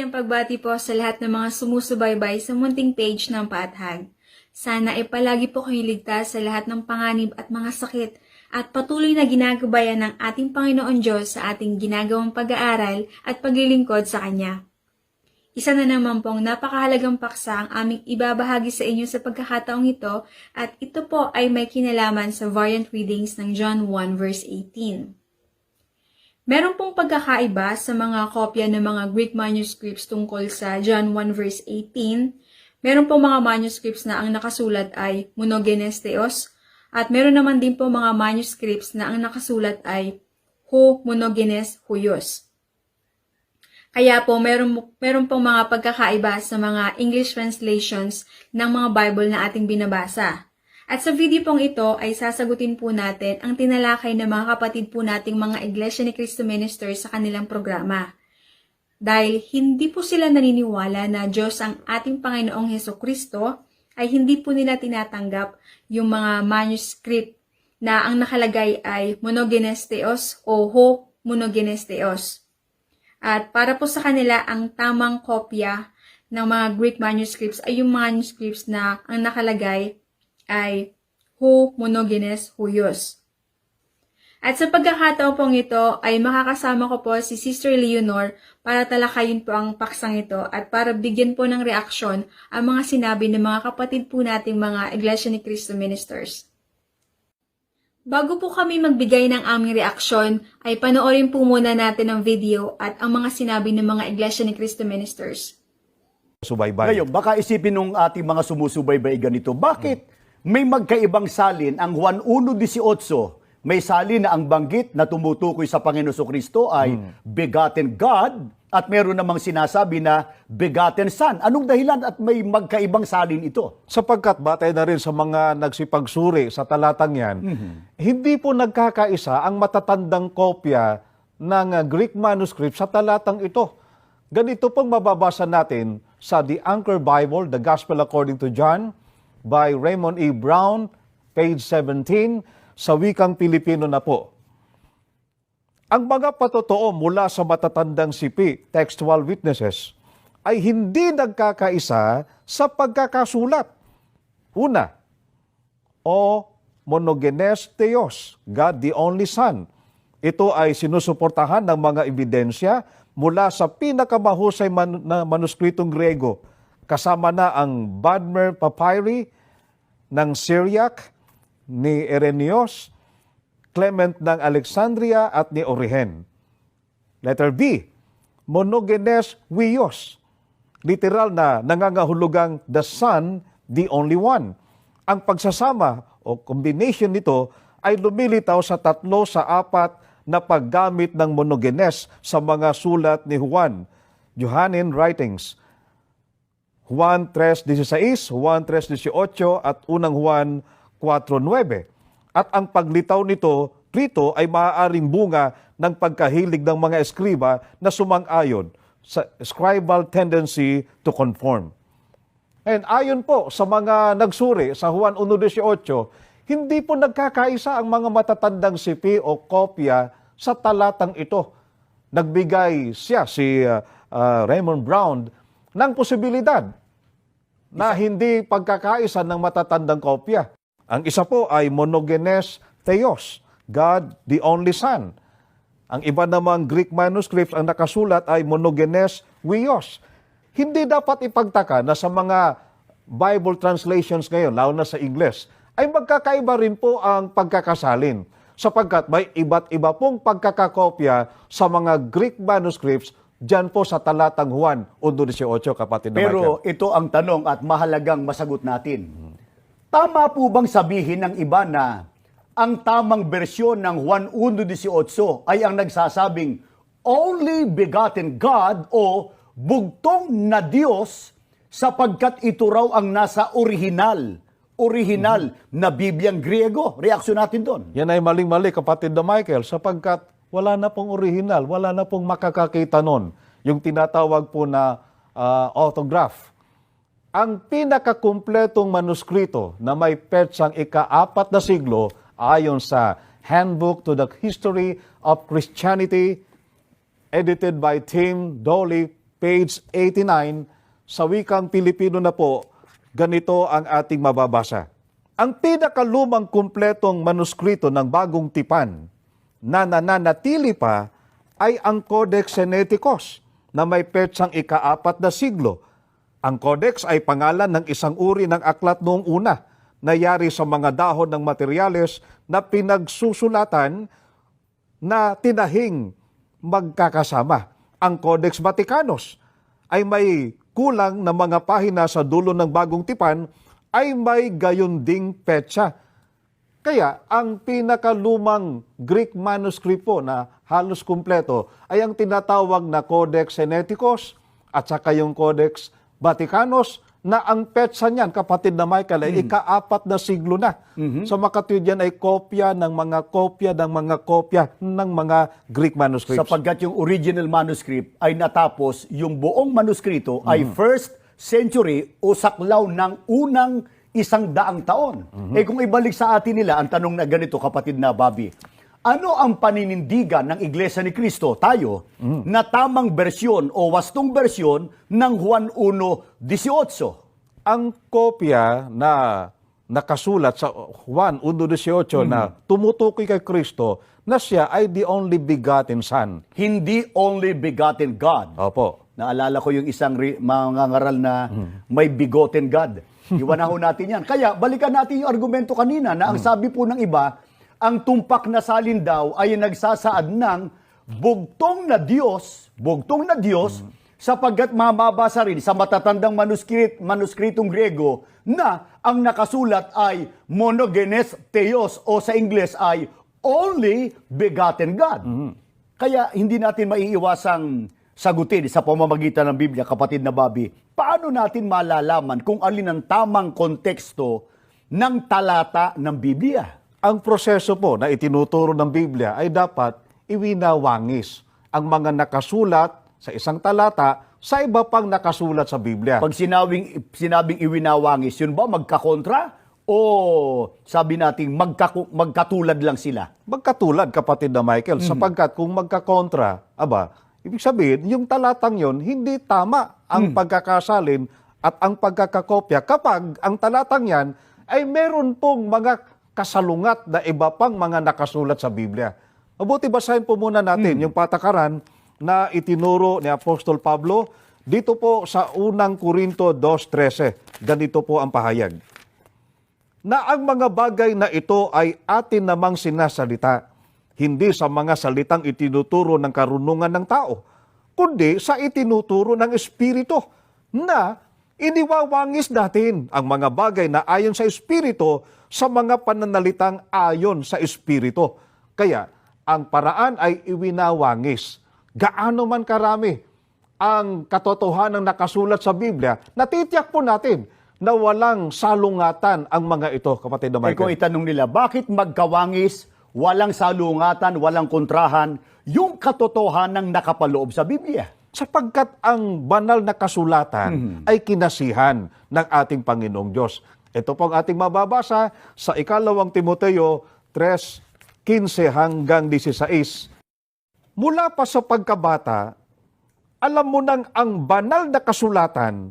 Masayang pagbati po sa lahat ng mga sumusubaybay sa munting page ng Paathag. Sana ay palagi po kayong ligtas sa lahat ng panganib at mga sakit at patuloy na ginagabayan ng ating Panginoon Diyos sa ating ginagawang pag-aaral at paglilingkod sa Kanya. Isa na naman pong napakahalagang paksa ang aming ibabahagi sa inyo sa pagkakataong ito at ito po ay may kinalaman sa variant readings ng John 1 verse 18. Meron pong pagkakaiba sa mga kopya ng mga Greek manuscripts tungkol sa John 1 verse 18. Meron pong mga manuscripts na ang nakasulat ay monogenes theos at meron naman din po mga manuscripts na ang nakasulat ay ho monogenes huios. Kaya po, meron, meron pong mga pagkakaiba sa mga English translations ng mga Bible na ating binabasa. At sa video pong ito ay sasagutin po natin ang tinalakay ng mga kapatid po nating mga Iglesia ni Cristo Ministers sa kanilang programa. Dahil hindi po sila naniniwala na Diyos ang ating Panginoong Heso Kristo, ay hindi po nila tinatanggap yung mga manuscript na ang nakalagay ay monogenes theos o ho monogenes theos. At para po sa kanila, ang tamang kopya ng mga Greek manuscripts ay yung manuscripts na ang nakalagay ay Hu Monogenes Huyos. At sa pagkakataon pong ito ay makakasama ko po si Sister Leonor para talakayin po ang paksang ito at para bigyan po ng reaksyon ang mga sinabi ng mga kapatid po nating mga Iglesia ni Cristo ministers. Bago po kami magbigay ng aming reaksyon, ay panoorin po muna natin ang video at ang mga sinabi ng mga Iglesia ni Cristo ministers. subaybay. Ngayon, baka isipin nung ating mga sumusubaybay ganito, bakit may magkaibang salin ang Juan 1.18, may salin na ang banggit na tumutukoy sa Panginoon Kristo ay begotten God at meron namang sinasabi na begotten Son. Anong dahilan at may magkaibang salin ito? Sapagkat batay na rin sa mga nagsipagsuri sa talatang yan, hindi po nagkakaisa ang matatandang kopya ng Greek manuscript sa talatang ito. Ganito pong mababasa natin sa The Anchor Bible, The Gospel According to John, by Raymond E. Brown, page 17, sa wikang Pilipino na po. Ang mga patotoo mula sa matatandang sipi, textual witnesses, ay hindi nagkakaisa sa pagkakasulat. Una, o monogenes Theos, God the only Son. Ito ay sinusuportahan ng mga ebidensya mula sa pinakamahusay man- na manuskritong Grego, kasama na ang Badmer Papyri ng Syriac, ni Irenaeus, Clement ng Alexandria at ni Origen. Letter B, monogenes huios. Literal na nangangahulugang the Son, the only one. Ang pagsasama o combination nito ay lumilitaw sa tatlo sa apat na paggamit ng monogenes sa mga sulat ni Juan, Johannine writings. Juan 3.16, Juan 3.18 at unang Juan 4.9. At ang paglitaw nito rito ay maaaring bunga ng pagkahilig ng mga eskriba na sumang-ayon sa scribal tendency to conform. And ayon po sa mga nagsuri sa Juan 1.18, hindi po nagkakaisa ang mga matatandang sipi o kopya sa talatang ito. Nagbigay siya, si uh, uh, Raymond Brown, ng posibilidad na hindi pagkakaisa ng matatandang kopya. Ang isa po ay monogenes theos, God the only Son. Ang iba namang Greek manuscripts ang nakasulat ay monogenes huios. Hindi dapat ipagtaka na sa mga Bible translations ngayon, lalo na sa Ingles, ay magkakaiba rin po ang pagkakasalin sapagkat may iba't iba pong pagkakakopya sa mga Greek manuscripts dyan po sa talatang Juan 1.18, kapatid na Michael. Pero ito ang tanong at mahalagang masagot natin. Tama po bang sabihin ng iba na ang tamang bersyon ng Juan 1.18 ay ang nagsasabing only begotten God o bugtong na Diyos sapagkat ito raw ang nasa original, original na Bibliang Griego. Reaksyon natin doon. Yan ay maling-mali, kapatid na Michael, sapagkat wala na pong original, wala na pong makakakita nun. Yung tinatawag po na ah, autograph. Ang pinakakumpletong manuskrito na may petsang ika-apat na siglo ayon sa Handbook to the History of Christianity edited by Tim Dolly page 89, sa wikang Pilipino na po, ganito ang ating mababasa. Ang pinakalumang kumpletong manuskrito ng bagong tipan na nananatili pa ay ang Codex Sinaiticus na may petsang ikaapat na siglo. Ang Codex ay pangalan ng isang uri ng aklat noong una na yari sa mga dahon ng materyales na pinagsusulatan na tinahing magkakasama. Ang Codex Vaticanus ay may kulang na mga pahina sa dulo ng bagong tipan ay may gayon ding petsa. Kaya ang pinakalumang Greek manuscript po na halos kumpleto ay ang tinatawag na Codex Sinaiticus at saka yung Codex Vaticanus na ang petsa niyan, kapatid na Michael, ay ikaapat na siglo na. Sa makatwid yan ay kopya ng mga kopya ng mga kopya ng mga Greek manuscripts. Sapagkat yung original manuscript ay natapos, yung buong manuskrito ay first century o saklaw ng unang isang daang taon. Eh kung ibalik sa atin nila, ang tanong na ganito, kapatid na Bobby, ano ang paninindigan ng Iglesia ni Cristo, tayo, na tamang bersyon o wastong bersyon ng Juan 1.18? ang kopya na nakasulat sa Juan 1.18 na tumutukoy kay Kristo na siya ay the only begotten Son. Hindi only begotten God. Opo. Naalala ko yung isang ri- mga ngaral na may bigoten God. Iwanahon natin yan. Kaya balikan natin yung argumento kanina na ang sabi po ng iba, ang tumpak na salin daw ay nagsasaad ng bugtong na Diyos, bugtong na Diyos, sapagkat mababasa rin sa matatandang manuskrit, manuskritong Grego na ang nakasulat ay monogenes theos o sa Ingles ay only begotten God. Kaya hindi natin maiiwasang sagutin sa pamamagitan ng Biblia, kapatid na Bobby, paano natin malalaman kung alin ang tamang konteksto ng talata ng Biblia? Ang proseso po na itinuturo ng Biblia ay dapat iwinawangis ang mga nakasulat sa isang talata sa iba pang nakasulat sa Biblia. Pag sinabing, sinabing iwinawangis, yun ba magkakontra? O sabi nating magkaku- magkatulad lang sila? Magkatulad, kapatid na Michael, sapagkat kung magkakontra, aba, ibig sabihin, yung talatang yon hindi tama ang pagkakasalin at ang pagkakakopya. Kapag ang talatang yan ay meron pong mga kasalungat na iba pang mga nakasulat sa Biblia. Mabuti basahin po muna natin yung patakaran na itinuro ni Apostol Pablo dito po sa unang Korinto 2.13. Ganito po ang pahayag. Na ang mga bagay na ito ay atin namang sinasalita, hindi sa mga salitang itinuturo ng karunungan ng tao, kundi sa itinuturo ng Espiritu na iniwawangis natin ang mga bagay na ayon sa Espiritu sa mga pananalitang ayon sa Espiritu. Kaya, ang paraan ay iwinawangis. Gaano man karami ang katotohanan nakasulat sa Biblia, natitiyak po natin na walang salungatan ang mga ito, kapatid na Eh kung Michael. itanong nila, bakit magkawangis, walang salungatan, walang kontrahan, yung katotohanan nakapaloob sa Biblia? Sapagkat ang banal na kasulatan ay kinasihan ng ating Panginoong Diyos. Ito po ang ating mababasa sa ikalawang Timoteo 3:15 hanggang 16. Mula pa sa pagkabata, alam mo nang ang banal na kasulatan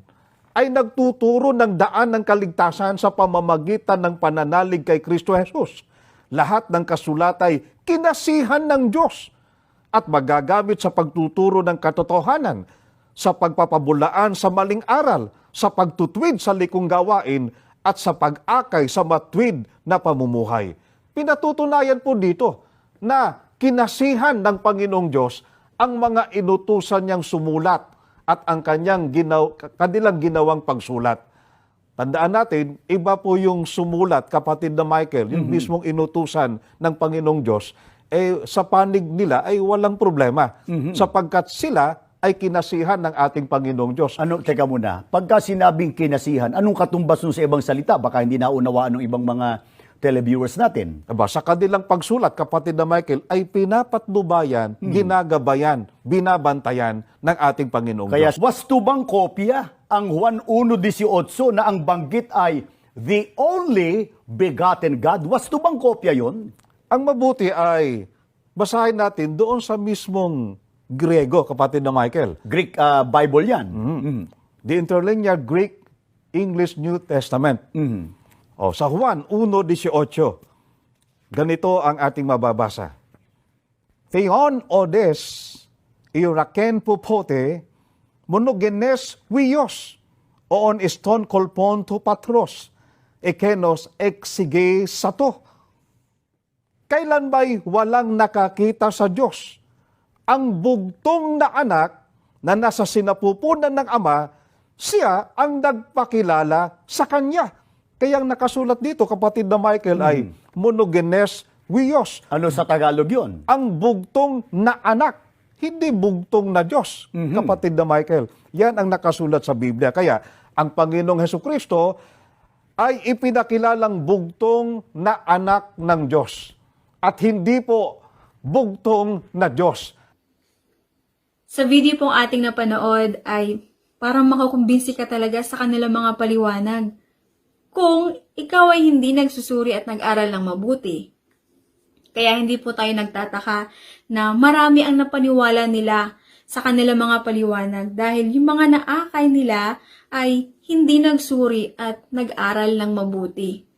ay nagtuturo ng daan ng kaligtasan sa pamamagitan ng pananalig kay Kristo Jesus. Lahat ng kasulat ay kinasihan ng Diyos at magagamit sa pagtuturo ng katotohanan, sa pagpapabulaan sa maling aral, sa pagtutwid sa likong gawain, at sa pag-akay sa matwid na pamumuhay. Pinatutunayan po dito na kinasihan ng Panginoong Diyos ang mga inutusan niyang sumulat at ang kanyang ginaw, kanilang ginawang pagsulat. Tandaan natin, iba po yung sumulat, kapatid na Michael, yung mismong inutusan ng Panginoong Diyos, eh, sa panig nila ay walang problema. Sapagkat sila ay kinasihan ng ating Panginoong Diyos. Ano, teka muna, pagka sinabing kinasihan, anong katumbas nun sa ibang salita? Baka hindi naunawaan ng ibang mga televiewers natin. Aba, sa kanilang pagsulat, kapatid na Michael, ay pinapatnubayan, ginagabayan, binabantayan ng ating Panginoong Kaya Diyos. wasto bang kopya ang Juan 1.18 na ang banggit ay the only begotten God? Wasto bang kopya yon? Ang mabuti ay basahin natin doon sa mismong Griego, kapatid na Michael. Greek ah, Bible yan. Mhm. The interlinear Greek English New Testament. Mhm. O, sa Juan 1.18, ganito ang ating mababasa. Theon odes, iraken pupote, monogenes huios, oon iston kolpon to patros, ekenos exige sato. Kailan ba'y walang nakakita sa Diyos? Ang bugtong na anak na nasa sinapupunan ng Ama, siya ang nagpakilala sa Kanya. Kaya ang nakasulat dito, kapatid na Michael, ay monogenes huios. Ano sa Tagalog yun? Ang bugtong na anak, hindi bugtong na Diyos, kapatid na Michael. Yan ang nakasulat sa Biblia. Kaya ang Panginoong Heso Kristo ay ipinakilalang bugtong na anak ng Diyos. At hindi po bugtong na Diyos. Sa video pong ating napanood ay parang makakumbinsi ka talaga sa kanilang mga paliwanag. Kung ikaw ay hindi nagsusuri at nag-aral ng mabuti. Kaya hindi po tayo nagtataka na marami ang napaniwala nila sa kanilang mga paliwanag dahil yung mga naakay nila ay hindi nagsuri at nag-aral ng mabuti.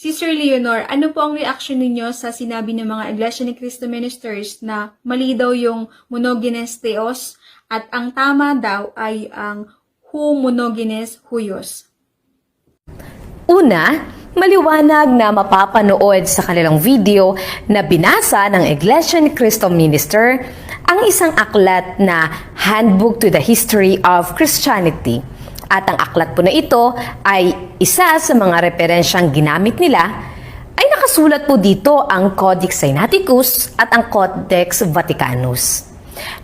Sister Leonor, ano po ang reaction ninyo sa sinabi ng mga Iglesia ni Cristo ministers na mali daw yung monogenes theos at ang tama daw ay ang hu huios? Una, maliwanag na mapapanood sa kanilang video na binasa ng Iglesia ni Cristo Minister ang isang aklat na Handbook to the History of Christianity. At ang aklat po na ito ay isa sa mga referensyang ginamit nila ay nakasulat po dito ang Codex Sinaiticus at ang Codex Vaticanus.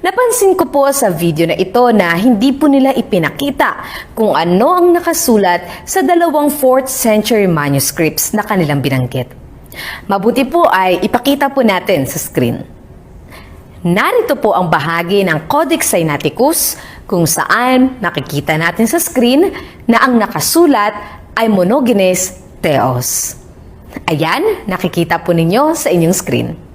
Napansin ko po sa video na ito na hindi po nila ipinakita kung ano ang nakasulat sa dalawang 4th century manuscripts na kanilang binanggit. Mabuti po ay ipakita po natin sa screen. Narito po ang bahagi ng Codex Sinaiticus kung saan nakikita natin sa screen na ang nakasulat ay monogenes theos. Ayan, nakikita po ninyo sa inyong screen.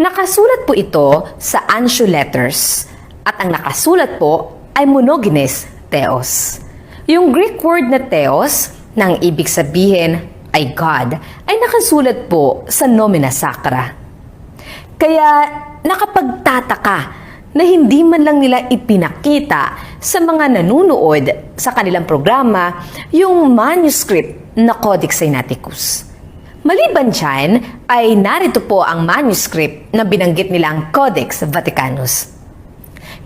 Nakasulat po ito sa Anshu letters at ang nakasulat po ay monogenes theos. Yung Greek word na theos, nang ibig sabihin ay God, ay nakasulat po sa nomina sacra. Kaya nakapagtataka na hindi man lang nila ipinakita sa mga nanunood sa kanilang programa yung manuscript na Codex Sinaiticus. Maliban dyan, ay narito po ang manuscript na binanggit nilang Codex Vaticanus.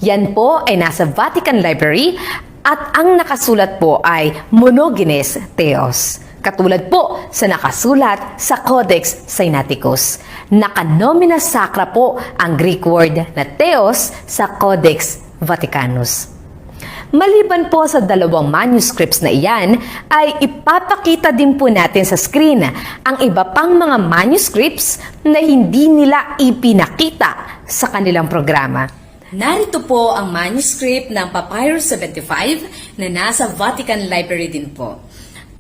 Yan po ay nasa Vatican Library at ang nakasulat po ay Monogenes Theos. Katulad po sa nakasulat sa Codex Sinaiticus. Nakanomina sacra po ang Greek word na Theos sa Codex Vaticanus. Maliban po sa dalawang manuscripts na iyan, ay ipapakita din po natin sa screen ang iba pang mga manuscripts na hindi nila ipinakita sa kanilang programa. Narito po ang manuscript ng Papyrus 75 na nasa Vatican Library din po.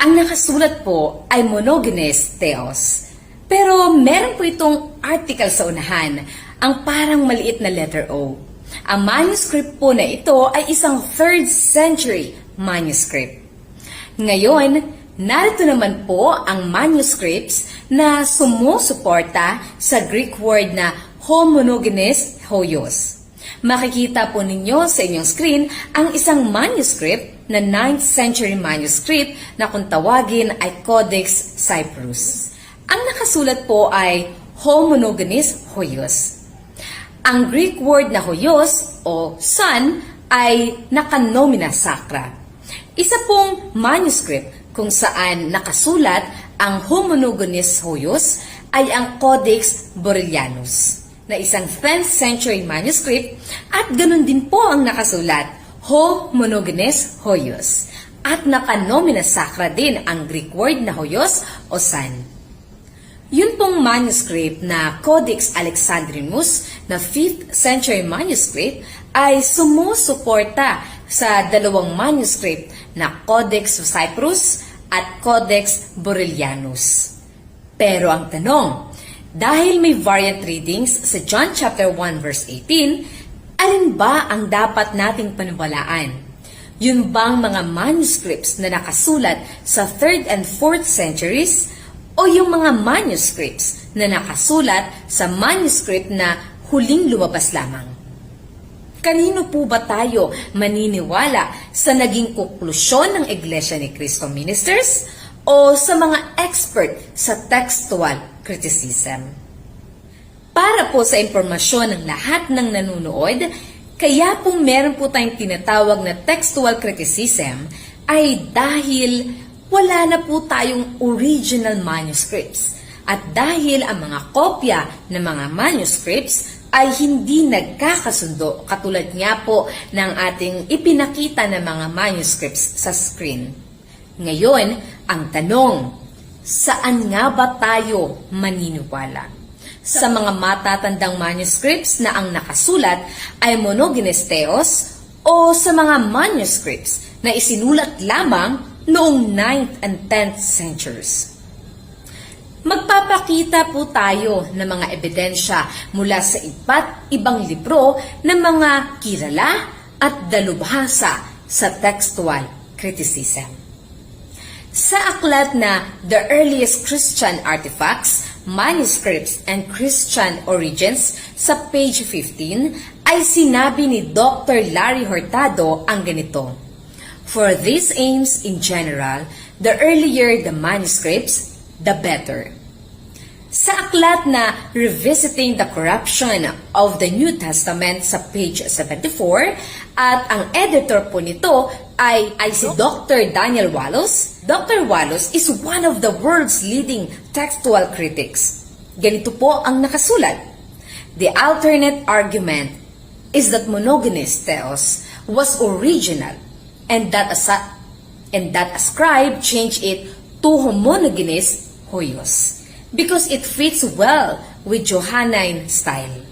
Ang nakasulat po ay Monogenes Theos. Pero meron po itong article sa unahan, ang parang maliit na letter O. Ang manuscript po na ito ay isang 3rd century manuscript. Ngayon, narito naman po ang manuscripts na sumusuporta sa Greek word na homogenes hoios. Makikita po ninyo sa inyong screen ang isang manuscript na 9th century manuscript na kung tawagin ay Codex Cyprus. Ang nakasulat po ay homogenes hoios. Ang Greek word na hoyos o son ay nakanomina sacra. Isa pong manuscript kung saan nakasulat ang homonogenes hoyos ay ang Codex Borellianus na isang 10th century manuscript at ganun din po ang nakasulat ho monogenes hoyos at nakanomina sacra din ang Greek word na hoyos o son. Yun pong manuscript na Codex Alexandrinus na 5th century manuscript ay sumusuporta sa dalawang manuscript na Codex Cyprus at Codex Borellianus. Pero ang tanong, Dahil may variant readings sa John chapter 1 verse 18, alin ba ang dapat nating paniwalaan? Yun bang mga manuscripts na nakasulat sa 3rd and 4th centuries o yung mga manuscripts na nakasulat sa manuscript na huling lumabas lamang? Kanino po ba tayo maniniwala sa naging konklusyon ng Iglesia ni Cristo Ministers o sa mga expert sa textual criticism? Para po sa impormasyon ng lahat ng nanonood, kaya po meron po tayong tinatawag na textual criticism ay dahil wala na po tayong original manuscripts at dahil ang mga kopya ng mga manuscripts ay hindi nagkakasundo katulad nga po ng ating ipinakita ng mga manuscripts sa screen. Ngayon, ang tanong, saan nga ba tayo maniniwala? Sa mga matatandang manuscripts na ang nakasulat ay monogenes theos o sa mga manuscripts na isinulat lamang noong 9th and 10th centuries? Magpapakita po tayo ng mga ebidensya mula sa iba't ibang libro ng mga kilala at dalubhasa sa textual criticism. Sa aklat na The Earliest Christian Artifacts, Manuscripts and Christian Origins sa page 15 ay sinabi ni Dr. Larry Hurtado ang ganito. For these aims in general, the earlier the manuscripts, the better. Sa aklat na Revisiting the Corruption of the New Testament sa page 74 at ang editor po nito ay, ay si Dr. Daniel Wallace. Dr. Wallace is one of the world's leading textual critics. Ganito po ang nakasulat. The alternate argument is that monogenes theos was original and that asa- and that ascribe changed it to homogenes hoios because it fits well with Johannine style.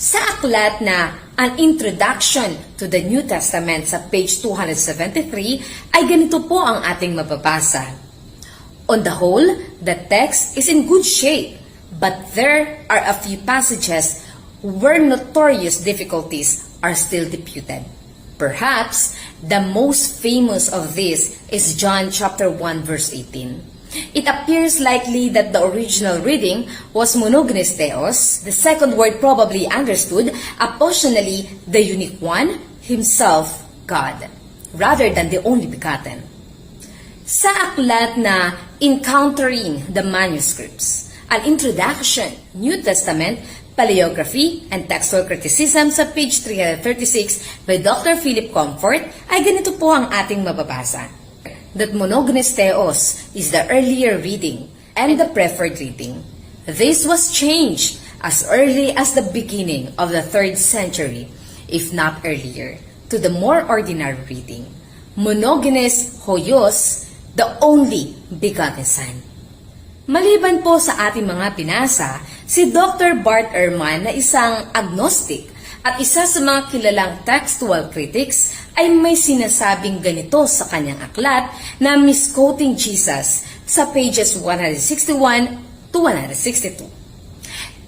Sa aklat na An Introduction to the New Testament sa page 273 ay ganito po ang ating mababasa. On the whole, the text is in good shape, but there are a few passages where notorious difficulties are still disputed. Perhaps the most famous of these is John chapter 1 verse 18. It appears likely that the original reading was monogenes theos, the second word probably understood appositionally the unique one, himself, God, rather than the only begotten. Sa aklat na Encountering the Manuscripts, an Introduction, New Testament, Paleography, and Textual Criticism sa page 336 by Dr. Philip Comfort ay ganito po ang ating mababasa. That monogenes theos is the earlier reading and the preferred reading. This was changed as early as the beginning of the third century, if not earlier, to the more ordinary reading. Monogenes hoyos, the only begotten Son. Maliban po sa ating mga pinasa, si Dr. Bart Ehrman na isang agnostic at isa sa mga kilalang textual critics ay may sinasabing ganito sa kanyang aklat na misquoting Jesus sa pages 161 to 162.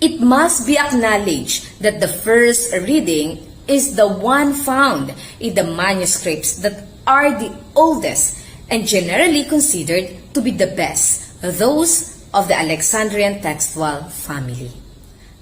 It must be acknowledged that the first reading is the one found in the manuscripts that are the oldest and generally considered to be the best, those of the Alexandrian textual family.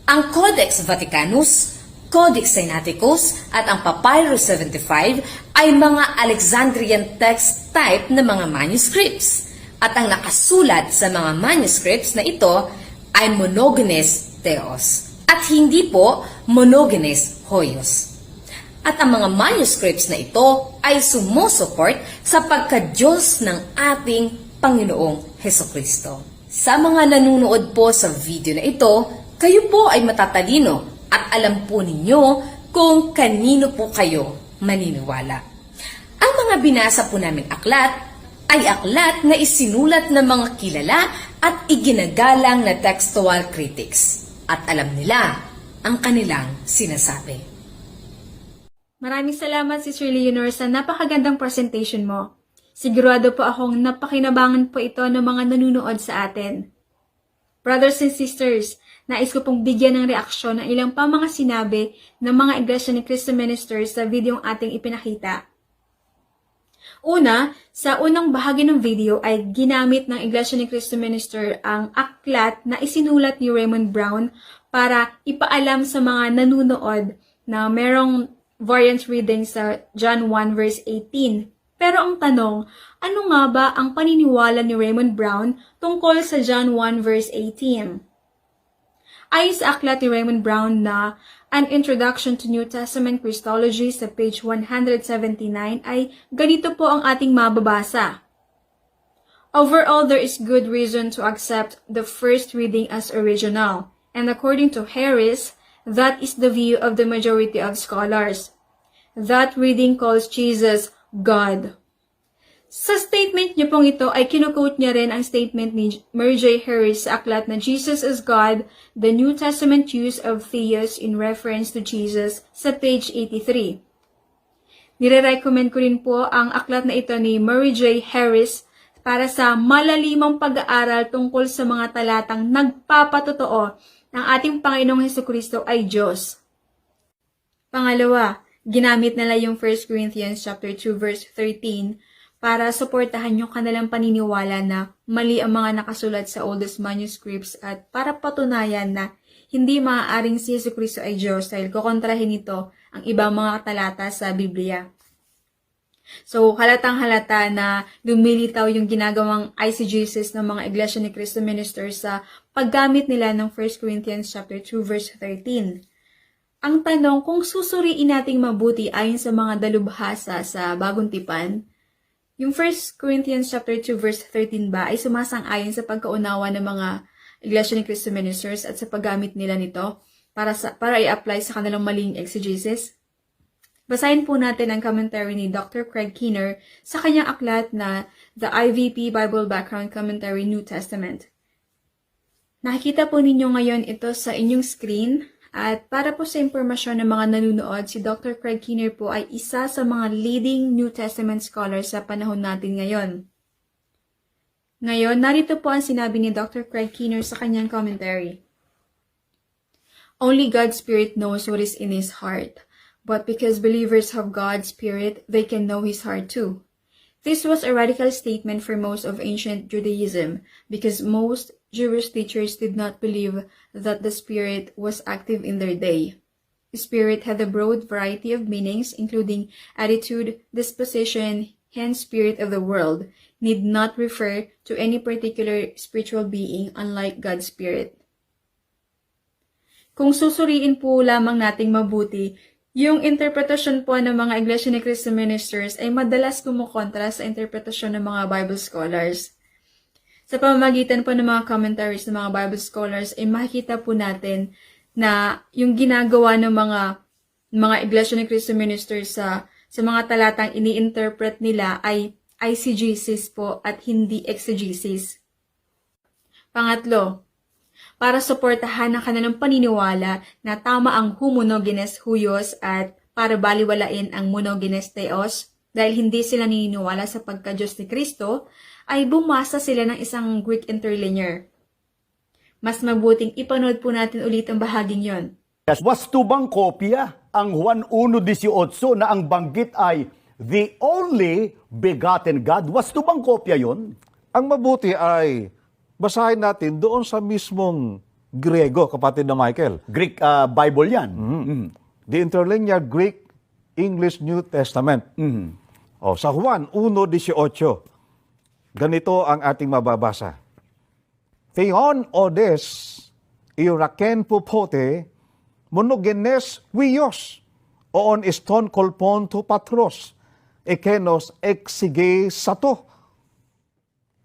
Ang Codex Vaticanus, Codex Sinaiticus at ang Papyrus 75 ay mga Alexandrian text type na mga manuscripts. At ang nakasulat sa mga manuscripts na ito ay monogenes theos at hindi po monogenes hoyos. At ang mga manuscripts na ito ay sumusuport sa pagka-Diyos ng ating Panginoong Heso Kristo. Sa mga nanonood po sa video na ito, kayo po ay matatalino at alam po ninyo kung kanino po kayo maniniwala. Ang mga binasa po naming aklat ay aklat na isinulat ng mga kilala at iginagalang na textual critics. At alam nila ang kanilang sinasabi. Maraming salamat, Sister Leonor, sa napakagandang presentation mo. Sigurado po akong napakinabangan po ito ng mga nanunood sa atin. Brothers and sisters, nais ko pong bigyan ng reaksyon ng ilang pa mga sinabi ng mga Iglesia ni Cristo Ministers sa videong ating ipinakita. Una, sa unang bahagi ng video ay ginamit ng Iglesia ni Cristo Minister ang aklat na isinulat ni Raymond Brown para ipaalam sa mga nanunood na merong variant reading sa John 1 verse 18. Pero ang tanong, ano nga ba ang paniniwala ni Raymond Brown tungkol sa John 1 verse 18? Ayon sa aklat ni Raymond Brown na An Introduction to New Testament Christology sa page 179 ay ganito po ang ating mababasa. Overall, there is good reason to accept the first reading as original, and according to Harris, that is the view of the majority of scholars. That reading calls Jesus God. Sa statement niya pong ito ay kinukote niya rin ang statement ni Mary J. Harris sa aklat na Jesus is God, the New Testament use of Theos in reference to Jesus sa page 83. Nire-recommend ko rin po ang aklat na ito ni Mary J. Harris para sa malalimang pag-aaral tungkol sa mga talatang nagpapatotoo ng ating Panginoong Heso Kristo ay Diyos. Pangalawa, ginamit nila yung 1 Corinthians chapter 2 verse 13 para suportahan yung kanilang paniniwala na mali ang mga nakasulat sa oldest manuscripts at para patunayan na hindi maaaring si Yesu Cristo ay Diyos dahil kukontrahin nito ang ibang mga talata sa Biblia. So, halatang halata na lumilitaw yung ginagawang eisegesis ng mga Iglesia ni Cristo ministers sa paggamit nila ng 1 Corinthians chapter 2 verse 13. Ang tanong kung susuriin nating mabuti ayon sa mga dalubhasa sa Bagong Tipan, yung 1 Corinthians chapter 2 verse 13 ba ay sumasang-ayon sa pagkaunawa ng mga Iglesia ni Cristo ministers at sa paggamit nila nito para sa para i-apply sa kanilang maling exegesis? Basahin po natin ang commentary ni Dr. Craig Keener sa kanyang aklat na The IVP Bible Background Commentary New Testament. Nakikita po ninyo ngayon ito sa inyong screen at para po sa impormasyon ng mga nanunood, si Dr. Craig Keener po ay isa sa mga leading New Testament scholars sa panahon natin ngayon. Ngayon, narito po ang sinabi ni Dr. Craig Keener sa kanyang commentary. Only God's Spirit knows what is in His heart. But because believers have God's Spirit, they can know His heart too. This was a radical statement for most of ancient Judaism because most Jewish teachers did not believe that the Spirit was active in their day. Spirit had a broad variety of meanings, including attitude, disposition, hence spirit of the world, need not refer to any particular spiritual being unlike God's Spirit. Kung susuriin po lamang nating mabuti, yung interpretasyon po ng mga Iglesia ni Cristo ministers ay madalas kumukontra sa interpretasyon ng mga Bible scholars. Sa pamamagitan po ng mga commentaries ng mga Bible scholars ay makikita po natin na yung ginagawa ng mga mga Iglesia ni Cristo ministers sa sa mga talatang ini-interpret nila ay eisegesis po at hindi exegesis. Pangatlo, para suportahan ang kanilang paniniwala na tama ang humonogenes huyos at para baliwalain ang monogenes theos dahil hindi sila naniniwala sa pagka-Diyos ni Kristo, ay bumasa sila ng isang Greek interlinear. Mas mabuting ipanood po natin ulit ang bahaging yon. Wasto bang kopya ang Juan 1.18 na ang banggit ay the only begotten God? Wasto bang kopya yon? Ang mabuti ay basahin natin doon sa mismong Grego, kapatid na Michael. Greek ah, Bible yan. Mhm. The interlinear Greek English New Testament. Mhm. O, sa Juan 1.18, ganito ang ating mababasa. Theon odes iuraken pupote monogenes huios oon iston kolpon to patros ekenos exige sato.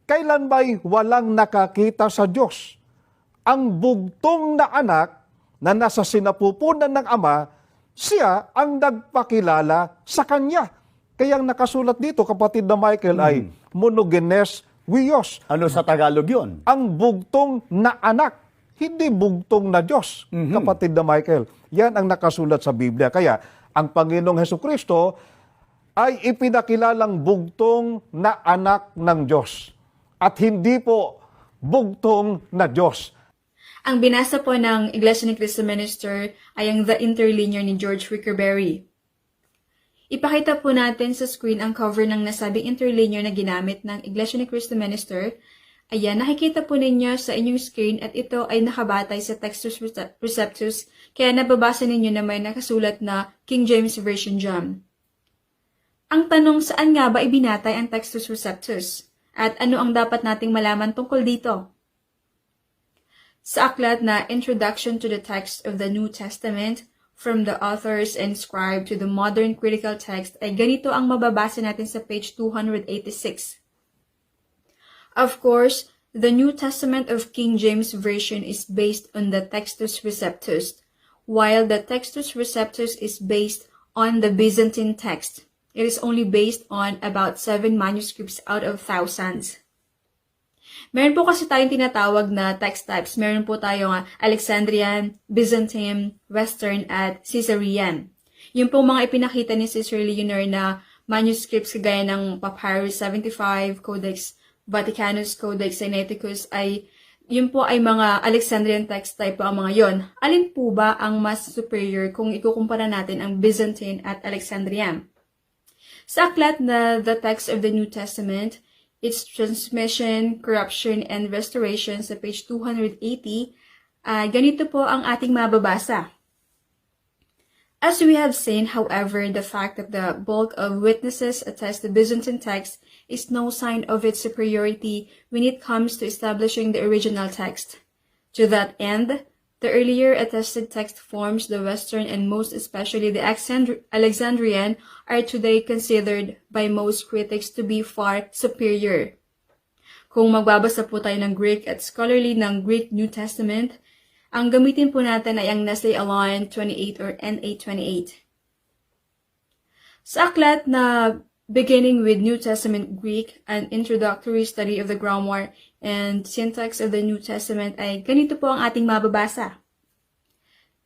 Kailan ba'y walang nakakita sa Diyos? Ang bugtong na anak na nasa sinapupunan ng Ama, siya ang nagpakilala sa Kanya. Kaya ang nakasulat dito, kapatid na Michael, ay monogenes huios. Ano sa Tagalog yon? Ang bugtong na anak, hindi bugtong na Diyos, kapatid na Michael. Yan ang nakasulat sa Biblia. Kaya ang Panginoong Heso Kristo ay ipinakilalang bugtong na anak ng Diyos. At hindi po bugtong na Diyos. Ang binasa po ng Iglesia ni Cristo Minister ay ang The Interlinear ni George Wickerberry. Ipakita po natin sa screen ang cover ng nasabing interlinear na ginamit ng Iglesia ni Cristo Minister. Ayan, nakikita po ninyo sa inyong screen at ito ay nakabatay sa Textus Receptus kaya nababasa ninyo na may nakasulat na King James Version Jam. Ang tanong saan nga ba ibinatay ang Textus Receptus? At ano ang dapat nating malaman tungkol dito? Sa aklat na Introduction to the Text of the New Testament, from the authors and scribe to the modern critical text ay ganito ang mababasa natin sa page 286. Of course, the New Testament of King James Version is based on the Textus Receptus, while the Textus Receptus is based on the Byzantine text. It is only based on about seven manuscripts out of thousands. Meron po kasi tayong tinatawag na text types. Meron po tayong ah, Alexandrian, Byzantine, Western, at Caesarean. Yung po mga ipinakita ni Sister Leonor na manuscripts kagaya ng Papyrus 75, Codex Vaticanus, Codex Sinaiticus ay yun po ay mga Alexandrian text type po ang mga yon. Alin po ba ang mas superior kung ikukumpara natin ang Byzantine at Alexandrian? Sa aklat na The Text of the New Testament, its transmission, corruption, and restoration sa page 280, ah, ganito po ang ating mababasa. As we have seen, however, the fact that the bulk of witnesses attest the Byzantine text is no sign of its superiority when it comes to establishing the original text. To that end, the earlier attested text forms, the Western and most especially the Alexandr- Alexandrian, are today considered by most critics to be far superior. Kung magbabasa po tayo ng Greek at scholarly ng Greek New Testament, ang gamitin po natin ay ang Nestle Align 28 or NA28. Sa aklat na Beginning with New Testament Greek, an introductory study of the grammar and syntax of the New Testament ay ganito po ang ating mababasa.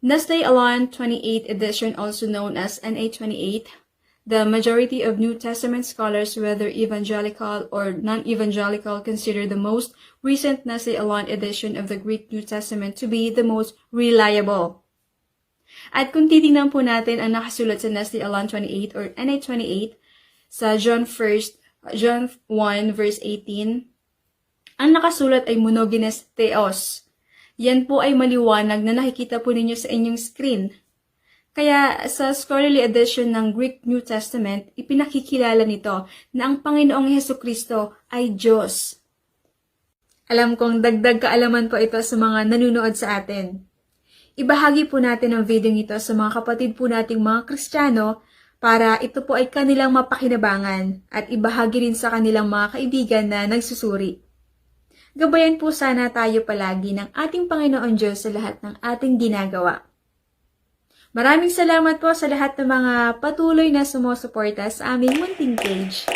Nestle Align 28 edition, also known as NA28, the majority of New Testament scholars, whether evangelical or non-evangelical, consider the most recent Nestle Align edition of the Greek New Testament to be the most reliable. At kung titingnan po natin ang nakasulat sa Nestle Align 28 or NA28 sa John 1, John 1 verse 18, ang nakasulat ay monogenes theos. Yan po ay maliwanag na nakikita po ninyo sa inyong screen. Kaya sa scholarly edition ng Greek New Testament, ipinakikilala nito na ang Panginoong Heso Kristo ay Diyos. Alam kong dagdag kaalaman po ito sa mga nanunood sa atin. Ibahagi po natin ang video ito sa mga kapatid po nating mga Kristiyano para ito po ay kanilang mapakinabangan at ibahagi rin sa kanilang mga kaibigan na nagsusuri. Gabayan po sana tayo palagi ng ating Panginoon Diyos sa lahat ng ating ginagawa. Maraming salamat po sa lahat ng mga patuloy na sumusuporta sa aming munting page.